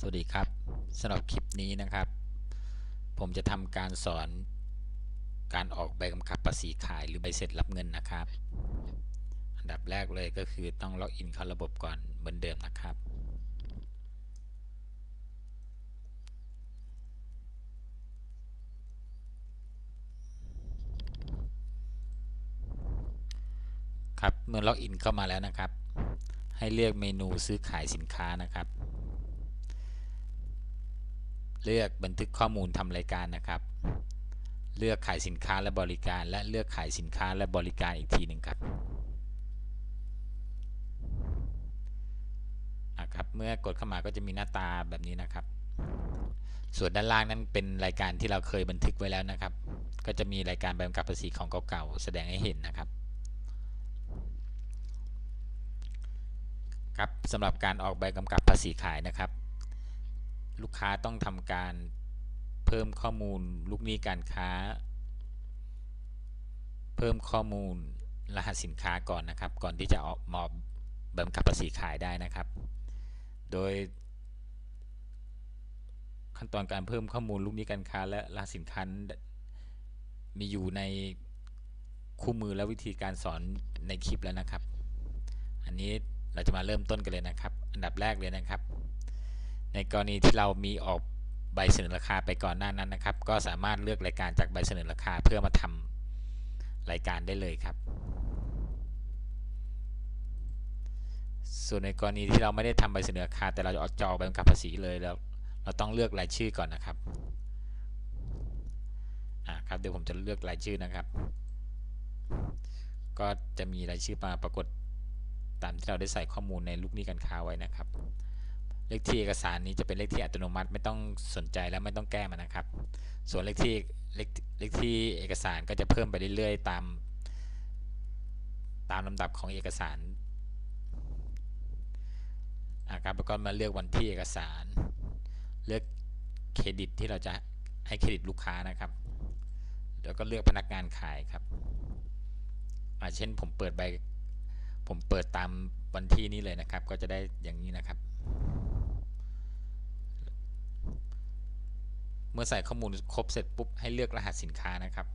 สวัสดีครับสำหรับคลิปนี้นะครับ ผมจะทำการสอนการออกใบกำกับภาษีขายหรือใบเสร็จรับเงินนะครับ อันดับแรกเลยก็คือต้องล็อกอินเข้าระบบก่อนเหมือนเดิมนะครับ ครับเมื่อล็อกอินเข้ามาแล้วนะครับ ให้เลือกเมนูซื้อขายสินค้านะครับ เลือกบันทึกข้อมูลทำรายการนะครับ เลือกขายสินค้าและบริการ และเลือกขายสินค้าและบริการอีกทีหนึ่งครับอะครับเมื่อกดเข้ามาก็จะมีหน้าตาแบบนี้นะครับ ส่วนด้านล่างนั้นเป็นรายการที่เราเคยบันทึกไว้แล้วนะครับ ก็จะมีรายการใบกำกับภาษีของเก่าๆแสดงให้เห็นนะครับครับสำหรับการออกใบกำกับภาษีขายนะครับ ลูกค้าต้องทำการเพิ่มข้อมูลลูกหนี้การค้า เพิ่มข้อมูลรหัสสินค้าก่อนนะครับ ก่อนที่จะออกมอบใบกำกับภาษีขายได้นะครับ โดย ขั้นตอนการเพิ่มข้อมูลลูกหนี้การค้า และรหัสสินค้ามีอยู่ในคู่มือและวิธีการสอนในคลิปแล้วนะครับ อันนี้เราจะมาเริ่มต้นกันเลยนะครับ อันดับแรกเลยนะครับ ในกรณีที่เรามีออกใบเสนอราคาไปก่อนหน้านั้นนะครับ ก็สามารถเลือกรายการจากใบเสนอราคาเพื่อมาทำรายการได้เลยครับ ส่วนในกรณีที่เราไม่ได้ทำใบเสนอราคา แต่เราจะออกจอใบกำกับภาษีเลยแล้ว เราต้องเลือกรายชื่อก่อนนะครับอ่าครับเดี๋ยวผมจะเลือกรายชื่อนะครับ ก็จะมีรายชื่อมาปรากฏตามที่เราได้ใส่ข้อมูลในลูกหนี้การค้าไว้นะครับ เลขที่เอกสารนี้จะเป็นเลขที่อัตโนมัติไม่ต้องสนใจและไม่ต้องแก้มันนะครับ ส่วนเลขที่เลขเลขที่เอกสารก็จะเพิ่มไปเรื่อยๆ ตาม ตามลำดับของเอกสารนะครับแล้วก็มาเลือกวันที่เอกสาร เลือกเครดิตที่เราจะให้เครดิตลูกค้านะครับ แล้วก็เลือกพนักงานขายครับอาเช่นผมเปิดใบผมเปิดตามวันที่นี้เลยนะครับ ก็จะได้อย่างนี้นะครับ เมื่อใส่ข้อมูลครบเสร็จปุ๊บให้เลือกรหัสสินค้านะครับ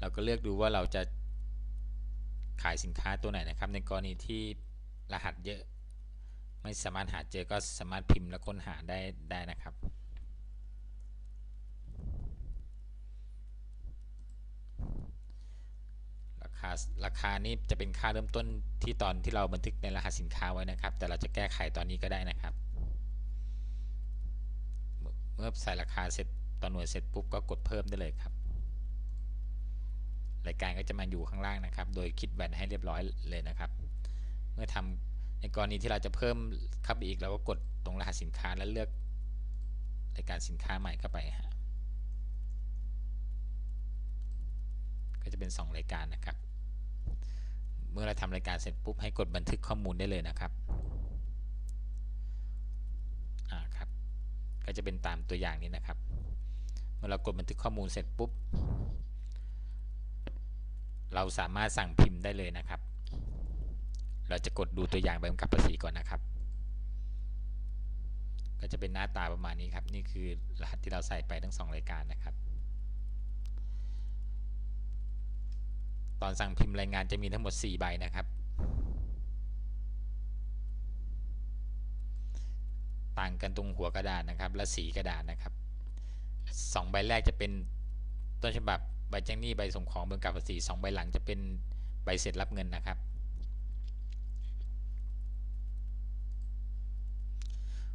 เราก็เลือกดูว่าเราจะขายสินค้าตัวไหนนะครับ ในกรณีที่รหัสเยอะไม่สามารถหาเจอก็สามารถพิมพ์และค้นหาได้ได้นะครับ ราคาราคานี้จะเป็นค่าเริ่มต้นที่ตอนที่เราบันทึกในรหัสสินค้าไว้นะครับ แต่เราจะแก้ไขตอนนี้ก็ได้นะครับ มื่อใส่ราคาเสร็จตอหน่วยเสร็จปุ๊บก็กดเพิ่มได้เลยครับรายการก็จะมาอยู่ข้างล่างนะครับ โดยคิดแบนให้เรียบร้อยเลยนะครับ เมื่อทำในกรณีที่เราจะเพิ่มเข้าไปอีกเราก็กดตรงรหัสสินค้าแล้วเลือกรายการสินค้าใหม่เข้าไปฮะก็จะเป็น 2 รายการนะครับ เมื่อเราทำรายการเสร็จปุ๊บให้กดบันทึกข้อมูลได้เลยนะครับอ่าครับ ก็จะเป็นตามตัวอย่างนี้นะครับ เมื่อเรากดบันทึกข้อมูลเสร็จปุ๊บ เราสามารถสั่งพิมพ์ได้เลยนะครับ เราจะกดดูตัวอย่างใบกำกับภาษีก่อนนะครับ ก็จะเป็นหน้าตาประมาณนี้ครับ นี่คือรหัสที่เราใส่ไปทั้ง 2 รายการนะครับ ตอนสั่งพิมพ์รายงานจะมีทั้งหมด 4 ใบนะครับ ต่างกันตรงหัวกระดาษนะครับ และสีกระดาษนะครับ2ใบแรกจะเป็นต้นฉบับใบแจ้งหนี้ใบส่งของเบิกกับภาษี2ใบหลังจะเป็นใบเสร็จรับเงินนะครับ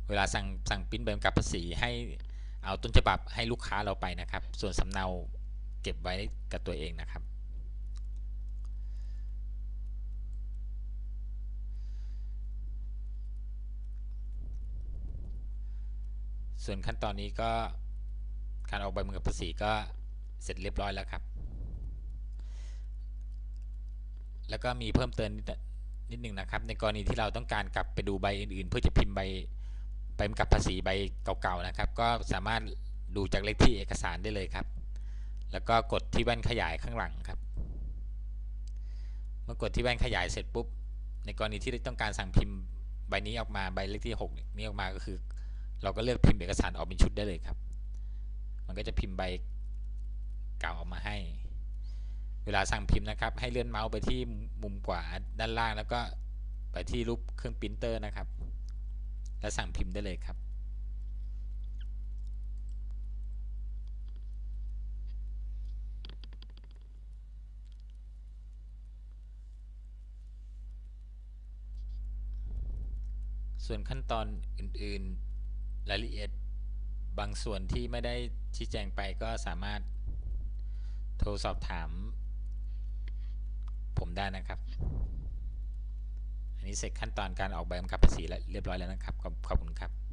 เวลาสั่งสั่งปริ้นใบกกับภาษีให้เอาต้นฉบับให้ลูกค้าเราไปนะครับ ส่วนสำเนาเก็บไว้กับตัวเองนะครับ ส่วนขั้นตอนนี้ก็การออกใบกำกับภาษีก็เสร็จเรียบร้อยแล้วครับ แล้วก็มีเพิ่มเติมนิดนิดหนึ่งนะครับ ในกรณีที่เราต้องการกลับไปดูใบอื่นๆ เพื่อจะพิมพ์ใบใบกำกับภาษีใบเก่าๆนะครับ ก็สามารถดูจากเลขที่เอกสารได้เลยครับ แล้วก็กดที่แว่นขยายข้างหลังครับ เมื่อกดที่แว่นขยายเสร็จปุ๊บ ในกรณีที่ต้องการสั่งพิมพ์ใบใบนี้ออกมาใบเลขที่ 6 นี้ออกมาก็คือ เราก็เลือกพิมพ์เอกสารออกเป็นชุดได้เลยครับ มันก็จะพิมพ์ใบเก่าออกมาให้ เวลาสั่งพิมพ์นะครับ ให้เลื่อนเมาส์ไปที่มุมขวาด้านล่าง แล้วก็ไปที่รูปเครื่องปรินเตอร์นะครับ แล้วสั่งพิมพ์ได้เลยครับส่วนขั้นตอนอื่น ๆ รายละเอียดบางส่วนที่ไม่ได้ชี้แจงไปก็สามารถโทรสอบถาม ผมได้นะครับ อันนี้เสร็จขั้นตอนการออกใบกำกับภาษีแล้วเรียบร้อยแล้วนะครับ ขอบขอบคุณครับ